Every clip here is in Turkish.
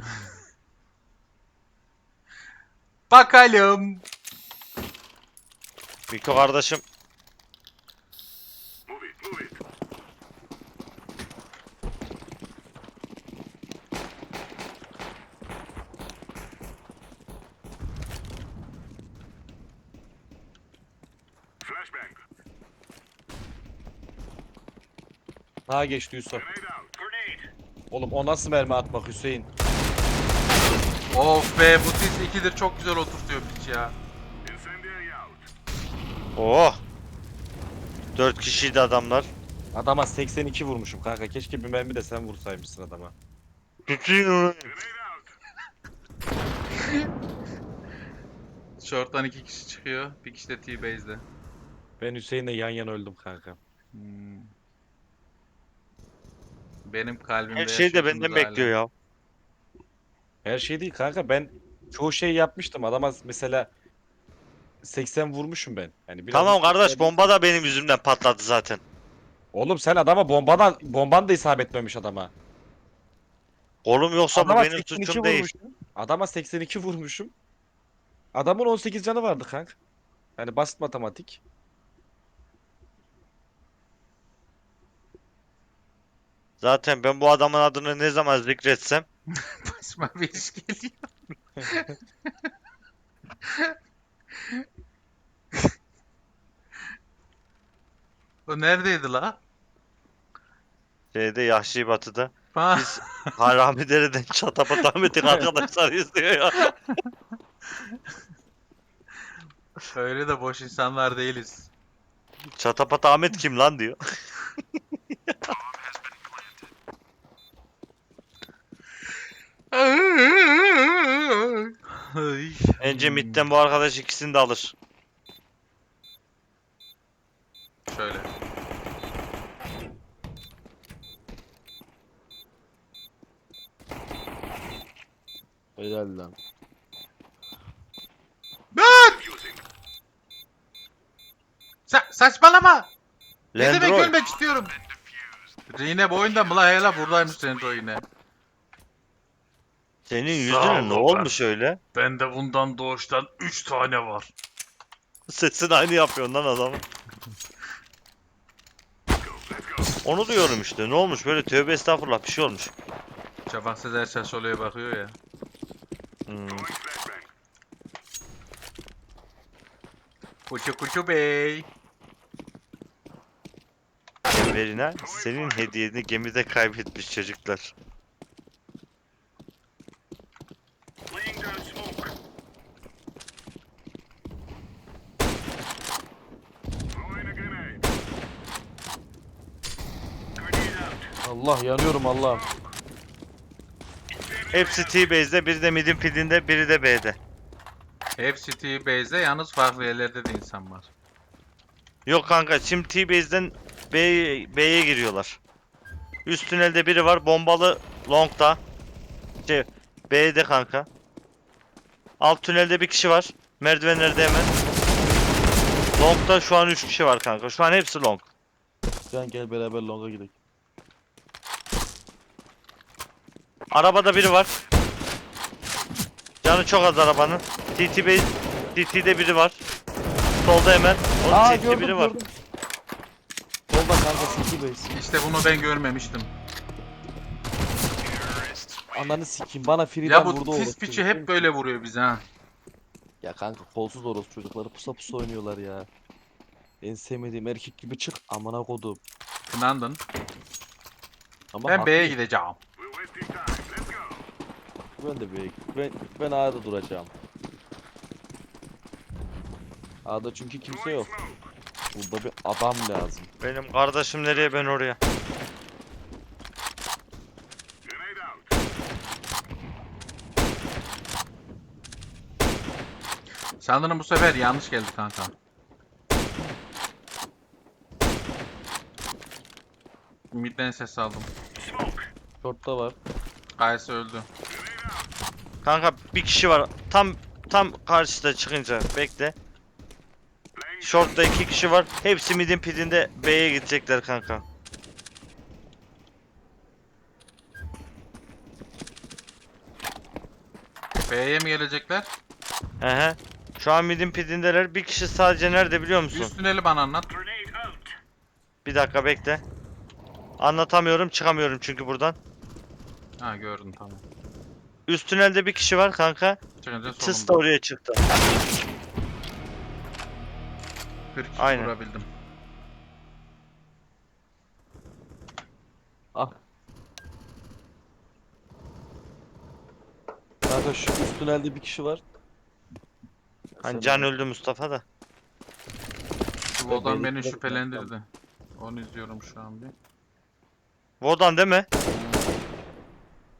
Bakalım. Miko kardeşim. Sağa geçti Yusuf. Oğlum o nasıl mermi atmak Hüseyin? Of be bu sis 2'dir çok güzel oturtuyor piç ya. Oh. 4 kişiydi adamlar. Adama 82 vurmuşum kanka. Keşke bir mermi de sen vursaymışsın adama. Short'tan iki kişi çıkıyor. Bir kişi de T-Base'de. Ben Hüseyin'le yan yana öldüm kanka. Hmm. Benim kalbimde Her şey de benden bekliyor ya. Her şey değil kanka. Ben çoğu şey yapmıştım. Adama mesela 80 vurmuşum ben. Yani biraz Tamam kardeş verdim. bomba da benim yüzümden patladı zaten. Oğlum sen adama bombadan bomban da isabet etmemiş adama. Kolum yoksa bu Adama benim 82 suçum değil. vurmuşum. Adama 82 vurmuşum. Adamın 18 canı vardı kanka. Yani basit matematik. Zaten ben bu adamın adını ne zaman zikretsem Başıma bir iş geliyor. o neredeydi la? şeyde Yahşi Batı'da Ha, biz Harami Dere'den Çatapat Ahmet'in arkadaşları izliyor ya. öyle de boş insanlar değiliz. Çatapat Ahmet kim lan diyor. Bence midden bu arkadaş ikisini de alır. Şöyle. Helal lan. Sa saçmalama. Ne demek Lendroy. ölmek istiyorum? Rine bu oyunda mı la hele buradaymış Lendro yine. Senin Sağ yüzüne ne ol olmuş öyle? Bende bundan doğuştan 3 tane var. Sesin aynı yapıyorsun lan adamın. Onu diyorum işte. Ne olmuş böyle tövbe estağfurullah bir şey olmuş. Şafak Sezer Şaşolu'ya bakıyor ya. Hmm. Kuçu kuçu bey. Verine senin hediyeni gemide kaybetmiş çocuklar. Allah yanıyorum Allah. Hepsi T-Base'de, biri de midin pidinde, biri de B'de. Hepsi T-Base'de yalnız farklı yerlerde de insan var. Yok kanka şimdi T-Base'den B'ye B'ye giriyorlar. Üst tünelde biri var, bombalı long'da. Şey, B'de kanka. Alt tünelde bir kişi var. Merdivenlerde hemen. Long'da şu an 3 kişi var kanka. Şu an hepsi long. Can gel beraber longa gidelim. Arabada biri var. Canı çok az arabanın. TT base, TT'de biri var. Solda hemen. Onun Aa TT gördüm biri var. gördüm. Solda kanka City Base. İşte bunu ben görmemiştim. Ananı sikeyim bana free'den Ya bu vurdu tiz orospu piçi çocuk. hep böyle vuruyor bize ha. Ya kanka kolsuz orospu çocukları pusa pusa oynuyorlar ya. En sevmediğim erkek gibi çık amına kodum. Kınandın. Ama Ben B'ye gideceğim. Ben de B'ye Ben, ben A'da duracağım. A'da çünkü kimse yok. Burada bir adam lazım. Benim kardeşim nereye ben oraya. Sanırım bu sefer yanlış geldi kanka. Midden ses aldım. Short'ta var. Kayısı öldü. Kanka bir kişi var. Tam tam karşıda çıkınca bekle. Short'ta iki kişi var. Hepsi midin pidinde B'ye gidecekler kanka. B'ye mi gelecekler? He he. Şu an midin pidindeler. Bir kişi sadece nerede biliyor musun? Üst tüneli bana anlat. Bir dakika bekle. Anlatamıyorum çıkamıyorum çünkü buradan. Ha gördüm tamam. Üst tünelde bir kişi var kanka. Çıkınca Tıs da solumda. oraya çıktı. 42 Aynen. vurabildim. Ah. Kanka şu üst tünelde bir kişi var. Hani can öldü Mustafa da. Şu Vodan beni şüphelendirdi. Onu izliyorum şu an bir. Vodan değil mi?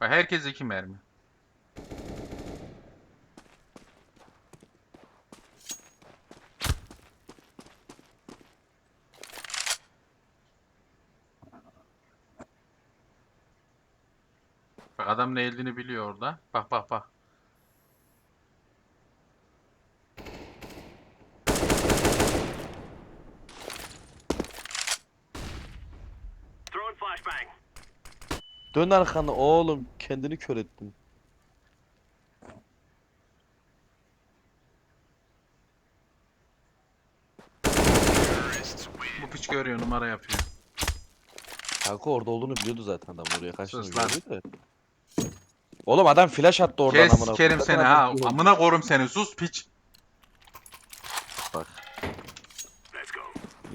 Bak herkes iki mermi. Bak adam ne eldiğini biliyor orada. Bak bak bak. Dön arkanı oğlum kendini kör ettin. Bu piç görüyor numara yapıyor. Kanka orada olduğunu biliyordu zaten adam oraya kaçtığını Sus lan. gördü de. Oğlum adam flash attı oradan Kes amına. sikerim koyayım. seni ha. Amına korum seni sus piç. Bak.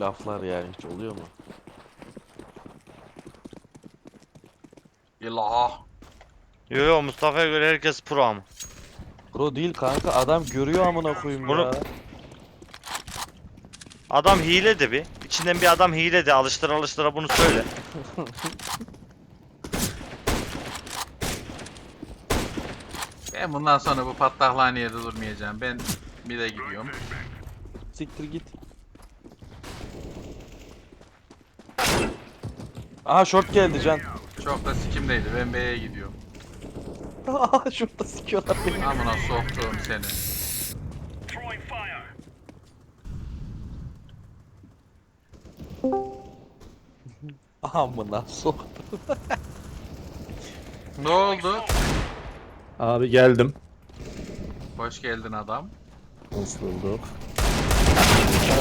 Laflar yani hiç oluyor mu? İlah. Yo yo Mustafa'ya göre herkes pro ama. Bro değil kanka adam görüyor amına koyayım Bunu- ya. Adam hile de bir. İçinden bir adam hile de alıştıra alıştıra bunu söyle. Ben bundan sonra bu patlakhaneye de durmayacağım. Ben bir de gidiyorum. Siktir git. Aha short geldi can. Çok da sikimdeydi. Ben B'ye gidiyorum. Aha şurada sikiyorlar beni. Amına soktuğum seni. Amına sok. Ne oldu? Abi geldim. Hoş geldin adam. Nasıl bulduk?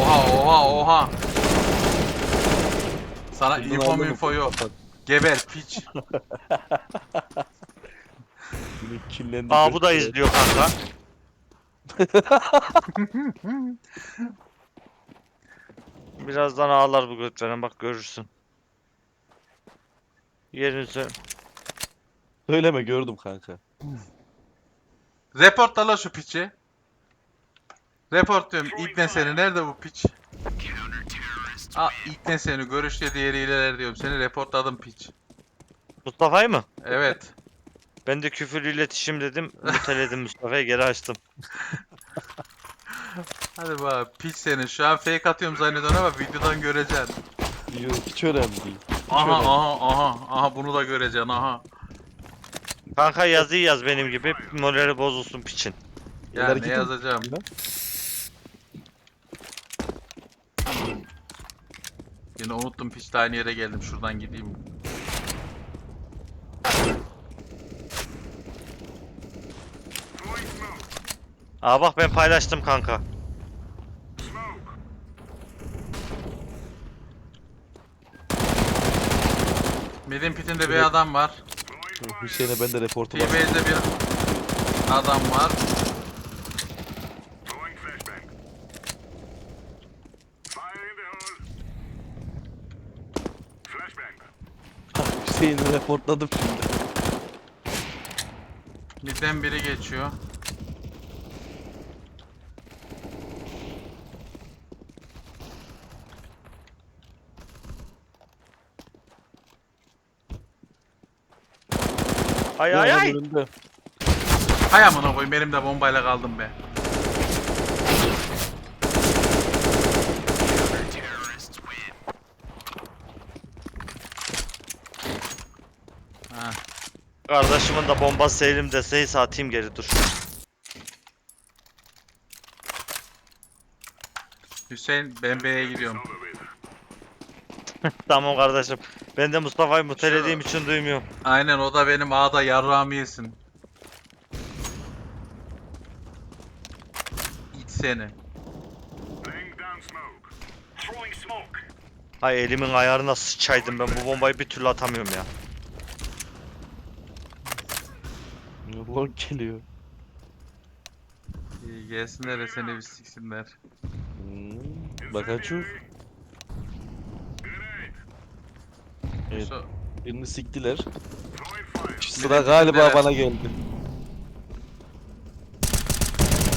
Oha oha oha. Sana Buradan info aldım. info yok. Geber piç. Yine. Aa bu da izliyor kanka. Birazdan ağlar bu götveren bak görürsün. Yerini söyle. Söyleme gördüm kanka. Reportla la şu piçi. Report diyorum. İlk seni. Nerede bu piç? Aa ilk seni. Görüşte diğeri iler diyorum. Seni reportladım piç. Mustafa'yı mı? Evet. Ben de küfürlü iletişim dedim. Muteledim Mustafa'ya geri açtım. Hadi bak piç seni. Şu an fake atıyorum zannediyorsun ama videodan göreceksin. Yok hiç önemli değil. Hiç Aha önemli. aha aha. Aha bunu da göreceksin aha. Kanka yazıyı yaz benim gibi. Morali bozulsun piçin. Ya ne yazacağım? Yine unuttum piç de aynı yere geldim. Şuradan gideyim. Aa bak ben paylaştım kanka. Midin pitinde bir adam var. Hüseyin'e ben de reportu var. T-Base'de bir adam var. Hüseyin'i reportladım şimdi. Midden biri geçiyor. Ay ay ay. önünde. Hay amına koyayım benim de bombayla kaldım be. Ha, Kardeşimin de bombası elimde. Seyis atayım geri dur. Hüseyin ben B'ye gidiyorum. Tamam kardeşim. Ben de Mustafa'yı mutelediğim için duymuyorum. Aynen o da benim A'da yarrağımı yesin. seni. Ay elimin ayarına sıçaydım ben bu bombayı bir türlü atamıyorum ya. Long geliyor. İyi gelsinler de seni bir siksinler. Hmm, bakacağız. Birini siktiler. Sıra galiba bana geldi.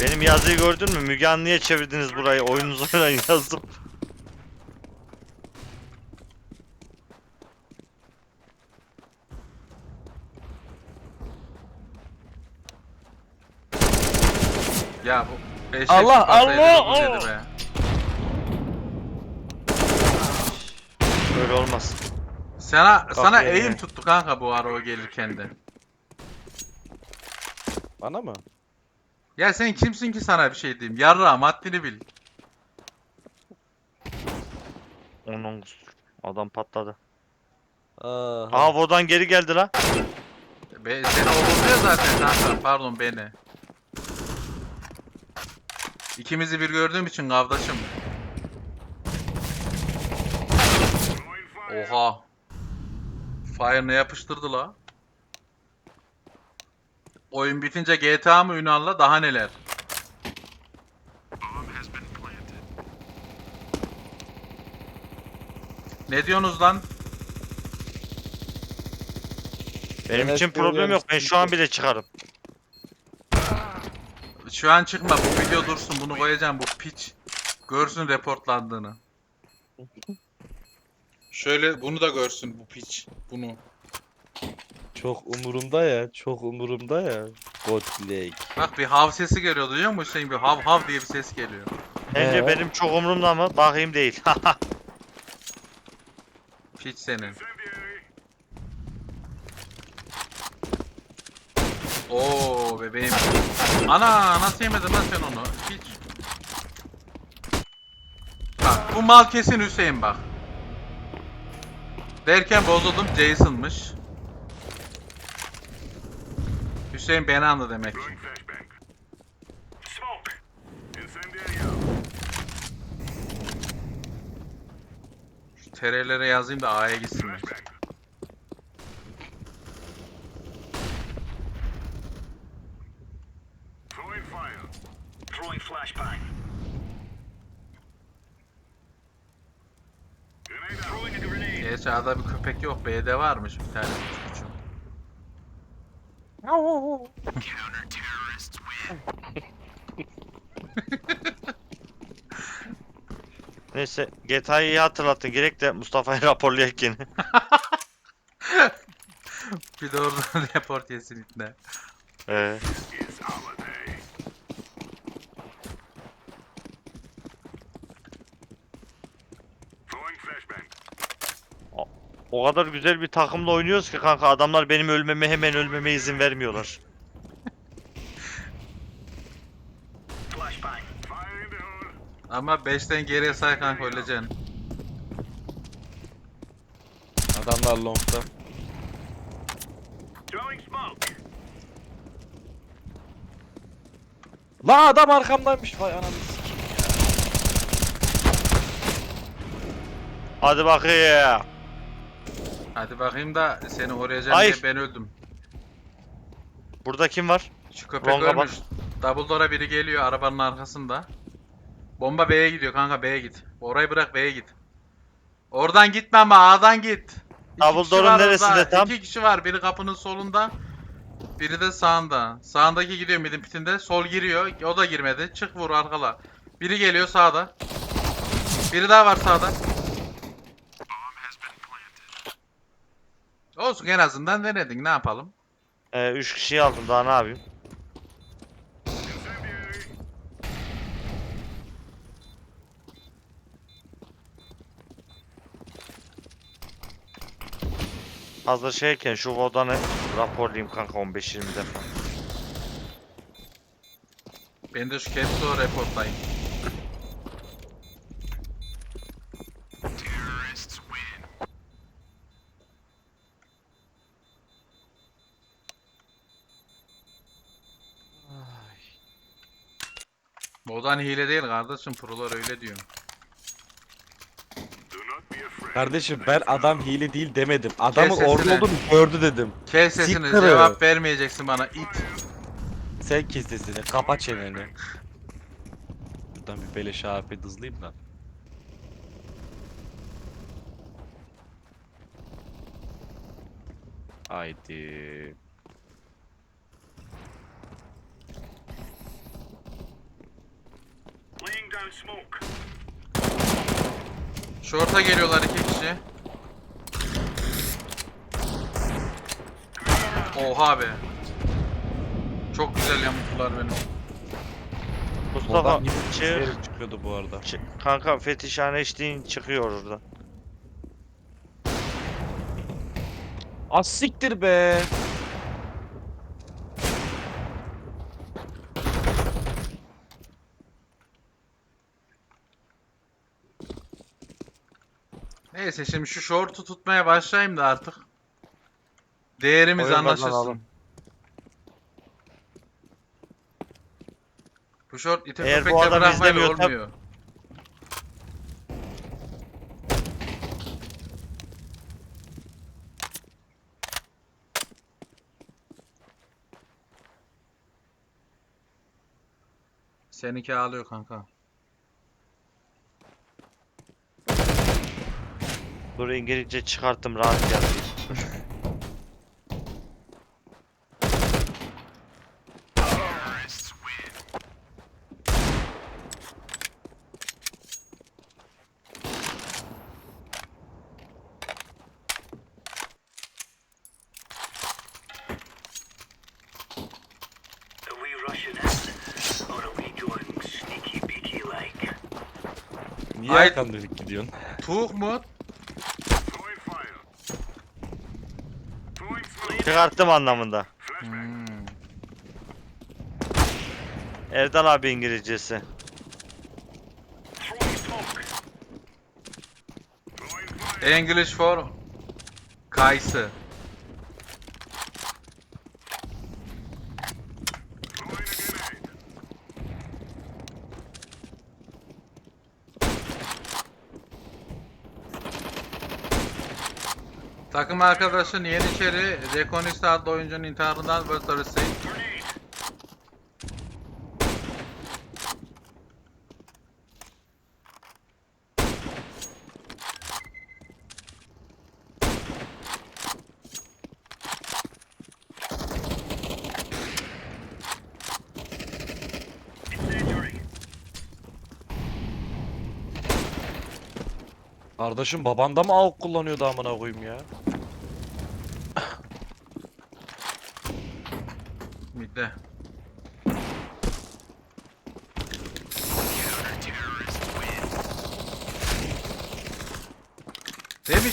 Benim yazıyı gördün mü? Müge Anlı'ya çevirdiniz burayı. Oyununuzu oynayın yazdım. Ya bu eşek Allah, sıpasaydı Allah, bu dedi be. Böyle olmaz. Sana sana eğim tuttu kanka bu ara o gelirken de. Bana mı? Ya sen kimsin ki sana bir şey diyeyim? Yarra haddini bil. Onun adam patladı. Aha. Aha Vodan geri geldi la. Be, seni overluyor zaten kanka. Pardon beni. İkimizi bir gördüğüm için kavdaşım. Oha. Fire ne yapıştırdı la? Oyun bitince GTA mı Ünal'la daha neler? Ne diyorsunuz lan? Benim Evet, için problem yok. Ben şu an bile çıkarım. Şu an çıkma bu video dursun bunu koyacağım bu piç. Görsün reportlandığını. Şöyle bunu da görsün bu piç. Bunu. Çok umurumda ya. Çok umurumda ya. Godleg. Bak bir hav sesi geliyor duyuyor musun Hüseyin? Bir hav hav diye bir ses geliyor. Bence Ee? benim çok umurumda mı? Bakayım değil. Piç senin. Oo bebeğim. Ana nasıl yemedin lan sen onu? Piç. Bak bu mal kesin Hüseyin bak. Derken bozuldum Jason'mış. Hüseyin beni anladı demek. Şu TR'lere yazayım da A'ya gitsinler. Throwing flashbang. Grenade out. Throwing a grenade. Gerçi A'da bir köpek yok. B'de varmış bir tane küçük küçük. Neyse GTA'yı iyi hatırlattın. Gerek de Mustafa'yı raporlayak yine. Bir de oradan report yesin itne. Ee, Is our day. Throwing flashbang. O kadar güzel bir takımla oynuyoruz ki kanka adamlar benim ölmeme hemen ölmeme izin vermiyorlar. Ama 5'ten geriye say kanka öleceksin. Adamlar smoke. La adam arkamdaymış. Vay ananı sikeyim. Hadi bakayım. Hadi bakayım da seni oraya Ay. diye ben öldüm. Burada kim var? Şu köpek Longa ölmüş. Double door'a biri geliyor arabanın arkasında. Bomba B'ye gidiyor kanka B'ye git. Orayı bırak B'ye git. Oradan gitme ama A'dan git. İki Double kişi var neresinde orada. tam? İki kişi var. Biri kapının solunda. Biri de sağında. Sağındaki gidiyor midin pitinde. Sol giriyor. O da girmedi. Çık vur arkala. Biri geliyor sağda. Biri daha var sağda. Olsun en azından denedin. Ne yapalım? Ee, üç kişiyi aldım daha ne yapayım? Hazır şeyken şu Vodan'ı raporlayayım kanka 15-20 defa. Ben de şu Capsule reportlayayım. Modan hile değil kardeşim. Prolar öyle diyor. Kardeşim ben adam hile değil demedim. Adamın sesini. orada olduğunu gördü dedim. Kes sesini. Siktir Cevap vermeyeceksin bana. it. Sen kes sesini. Kapa çeneni. Buradan bir beleş AFP hızlıyım da. Haydi. Şorta geliyorlar iki kişi. Oha be. Çok güzel yamuttular beni. Mustafa Oradan gibi çık. herif çıkıyordu bu arada. çık. Kanka fetişhane içtiğin çıkıyor orada. Az siktir be. Neyse şimdi şu şortu tutmaya başlayayım da artık. Değerimiz Oyun anlaşılsın. Bu şort ite Eğer bu köpekle adam bırakmayla izlemiyorsa- olmuyor. Seninki ağlıyor kanka. Dur İngilizce çıkarttım rahat like? Niye Ay- arkamda gidiyorsun? Tuğ mu? Throwing fire. Throwing smoke. Çıkarttım anlamında. Hmm. Erdal abi İngilizcesi. English for kayısı. Throwing a grenade. Takım arkadaşın Yeniçeri Rekonista adlı oyuncunun intiharından. Incendiary. Kardeşim baban da mı AUK kullanıyordu amına koyayım ya? midde.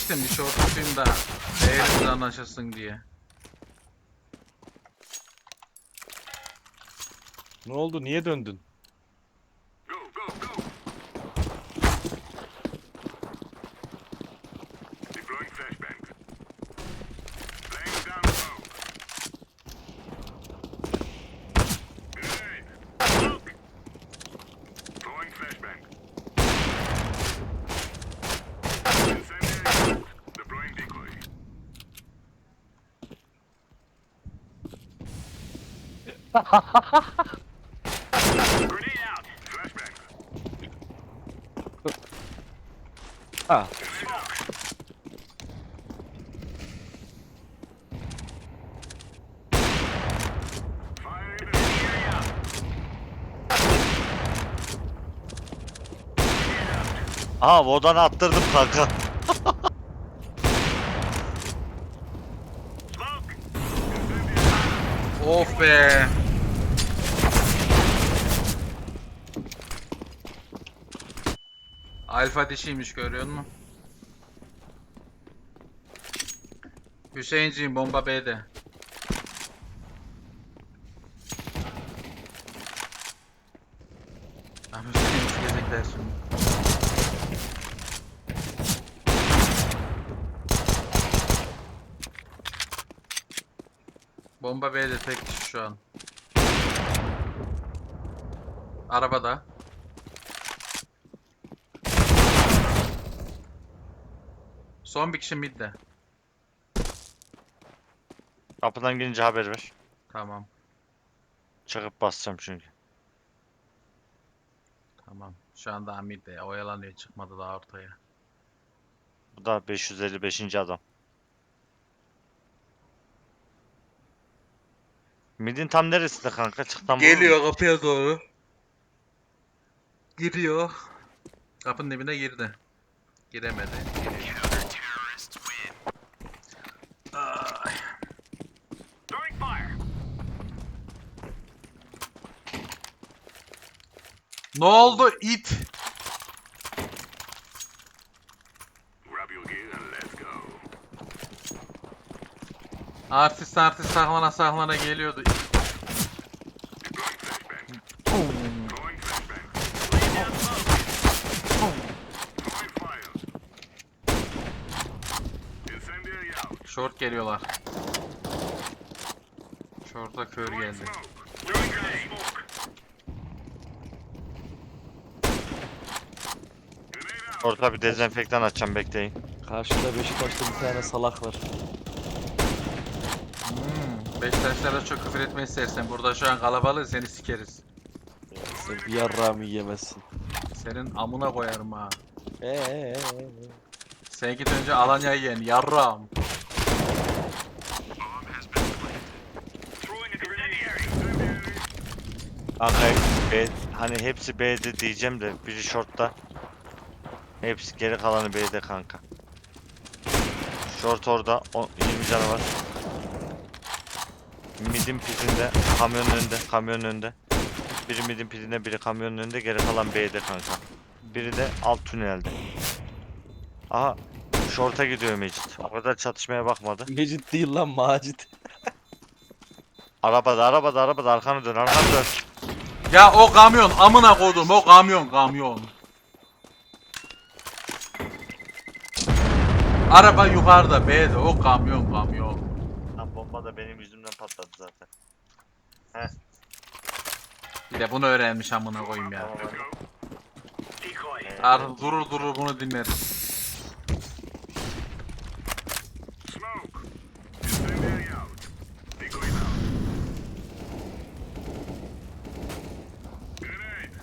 Demiştim bir short tutayım da değerimiz anlaşılsın diye. Ne oldu? Niye döndün? Go, go, go. Deploying flashbang. Laying down smoke. Grenade. Smoke. Throwing flashbang. Incendiary out. Deploying decoy. Grenade out. Flashbang. Ha. Area. Aha Vodan'ı attırdım kanka. Of be. Alfa dişiymiş görüyor musun? Hüseyinciğim bomba B'de. Abi Hüseyin gelecekler şimdi. Bomba B'de tek kişi şu an. Arabada. Son bir kişi midde. Kapıdan girince haber ver. Tamam. Çıkıp basacağım çünkü. Tamam. Şu anda midde. Oyalanıyor. Çıkmadı daha ortaya. Bu da 555. adam. Midin tam neresinde kanka? Çıktan? Geliyor kapıya doğru. Giriyor. Kapının dibine girdi. Giremedi. Giriyor. Ne oldu it? Artist artist saklana saklana geliyordu. Short geliyorlar. Short'a kör geldi. smoke. Throwing smoke. Grenade out. Orta bir dezenfektan açacağım bekleyin. Karşıda Beşiktaş'ta bir tane salak var. Hmm, Beşiktaşlara çok küfür etmeyi istersen. Burada şu an kalabalık seni sikeriz. Sen bir yarrağımı yemezsin. Senin amına koyarım ha. Eee. Sen git önce Alanya'yı yen. Incendiary. Kanka B, hani hepsi B'de diyeceğim de biri short'ta. Hepsi geri kalanı B'de kanka. Short orada. O, 20 canı var. Midin pitinde. Kamyonun önünde. Kamyonun önünde. Biri midin pitinde biri kamyonun önünde. Geri kalan B'de kanka. Biri de alt tünelde. Aha. Short'a gidiyor Mecit. O kadar çatışmaya bakmadı. Mecit değil lan Macit. Arabada arabada arabada arkanı dön arkanı dön. Ya o kamyon amına koydum o kamyon kamyon. Araba yukarıda B'de o kamyon kamyon. Lan bomba da benim yüzümden patladı zaten. Bir de bunu öğrenmiş amına koyayım ya. Tamam, hadi. Decoy. Artık durur durur bunu dinleriz. Smoke. Incendiary out. Decoy out. Grenade.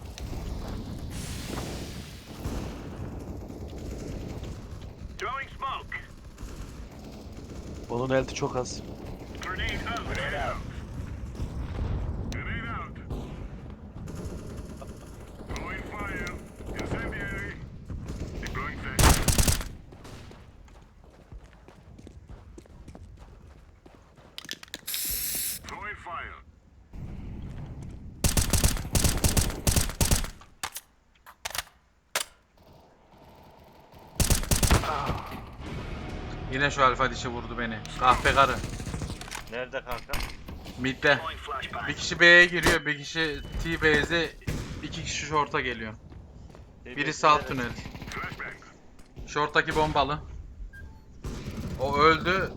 Throwing smoke. Onun elti çok az. Grenade out. Grenade out. Grenade out. Throwing fire. Incendiary. Deploying flashbang. Throwing fire. Yine şu alfa dişi vurdu beni. Kahpe karı. Nerede kanka? Midde. Bir kişi B'ye giriyor, bir kişi T-Base'e, iki kişi short'a geliyor. Birisi alt tünel. Short'taki bombalı. O öldü.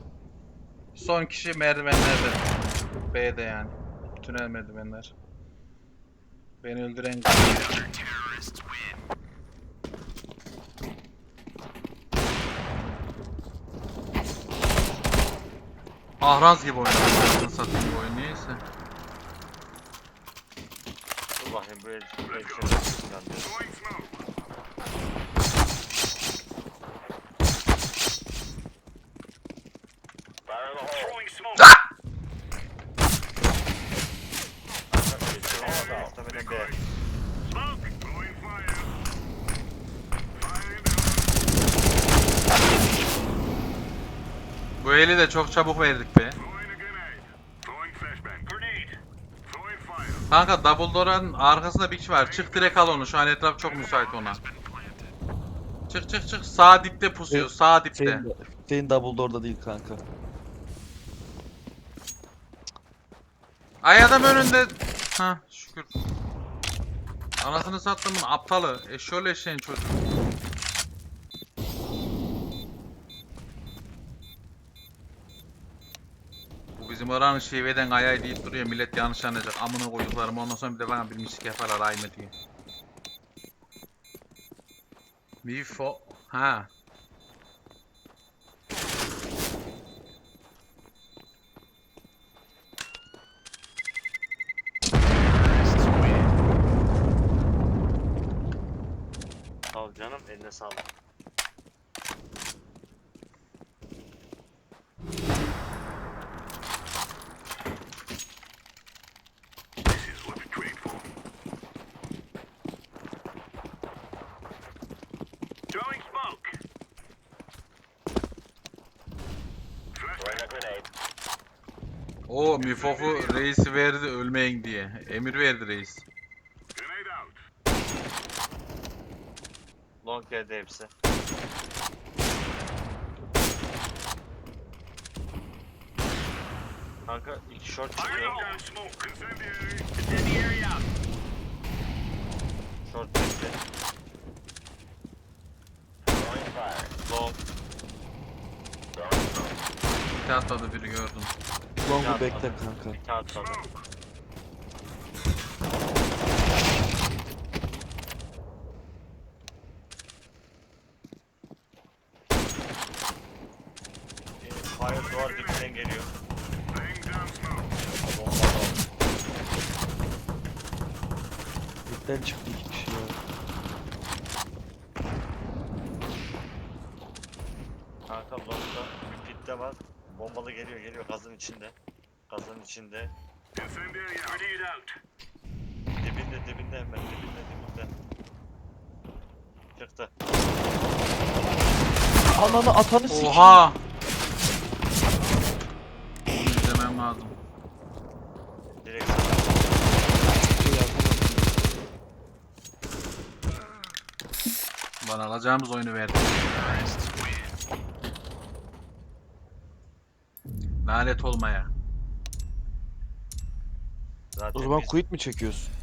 Son kişi merdivenlerde. B'de yani. Tünel merdivenler. Beni öldüren Ahraz gibi oynuyor. Anasını satayım bu oyun neyse. Dur bakayım bu el, bu el şöyle çıkan diyor. Throwing smoke. Throwing smoke. Muhtemelen B. Smoke. Throwing fire. Fire in eli de çok çabuk verdik be. Kanka double door'un arkasında bir kişi var. Çık direkt al onu. Şu an etraf çok müsait ona. Çık çık çık. Sağ dipte pusuyor. Sağ dipte. Hüseyin, Hüseyin double door'da değil kanka. Ay adam önünde. Ha şükür. Anasını sattım aptalı. Eşşoğlu eşeğin çocuğu. Bu bizim Bizim oranın şiveden ayay deyip duruyor. Millet yanlış anlayacak. Amına koyduklarım ondan sonra bir de bana bir misik yaparlar ay mı diye. Mifo... Ha. Sağ ol canım eline sağlık. O Mifof'u reisi verdi ölmeyin diye. Emir verdi reis. Long geldi hepsi. Kanka iki short çıkıyor. Short bitti. Long. Bir atladı biri gördüm. Long'u bekle kanka. Bir kağıt kaldı. Fire duvar dibinden geliyor. Bomba da. Midden çıktı iki kişi ya. Kanka longda bir pit de var. Bombalı geliyor geliyor gazın içinde. Gazın içinde. Dibinde dibinde hemen dibinde dibinde. Çıktı. Ananı atanı sik. Oha! Bunu izlemem lazım. Direkt Bana alacağımız oyunu verdi. Lanet olmaya. zaten O zaman biz- quit mi çekiyorsun?